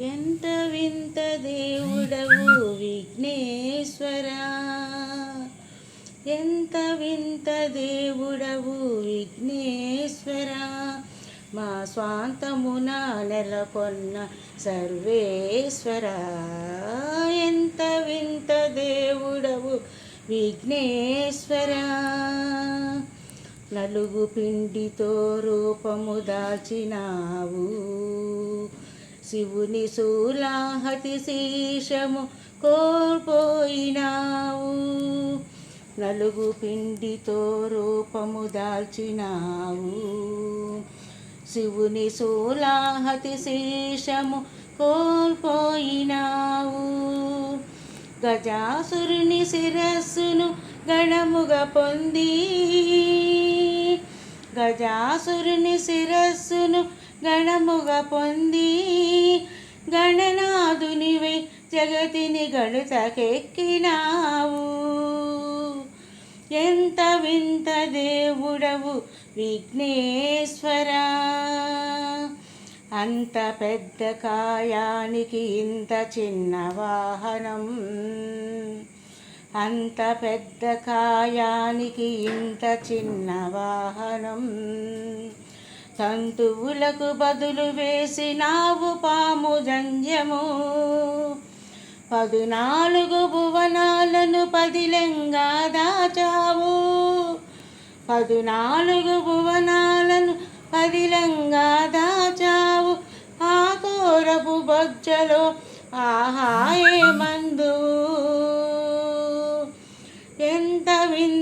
ఎంత వింత దేవుడవు విఘ్నేశ్వరా. ఎంత వింత దేవుడవు విఘ్నేశ్వరా. మా స్వాంతమున నెలకొన్న సర్వేశ్వరా. ఎంత వింత దేవుడవు విఘ్నేశ్వరా. నలుగు పిండితో రూపము దాచినావు. శివుని శూలాహతి శీషము కోల్పోయినావు. నలుగు పిండితో రూపము దాల్చినావు. శివుని శూలాహతి శీషము కోల్పోయినావు. గజాసురుని శిరస్సును గణముగా పొంది గజాసురుని శిరస్సును గణముగా పొంది గణనాథునివై జగతిని గడుతకెక్కినావు ఎంత వింత దేవుడవు విఘ్నేశ్వరా. అంత పెద్ద కాయానికి ఇంత చిన్న వాహనం. అంత పెద్ద కాయానికి ఇంత చిన్న వాహనం. తంతువులకు బదులు వేసినావు పాము జంజము. పదునాలుగు భువనాలను పదిలంగా దాచావు. పదునాలుగు భువనాలను పదిలంగా దాచావు. ఆ కోరపు బొజ్జలో ఆహాయే మందు.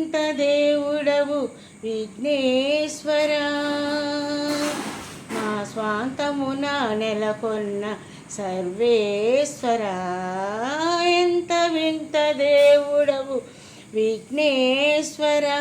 వింత దేవుడవు విఘ్నేశ్వరా. మా స్వాంతమున నెలకొన్న సర్వేశ్వరా ఎంత వింత దేవుడవు విఘ్నేశ్వరా.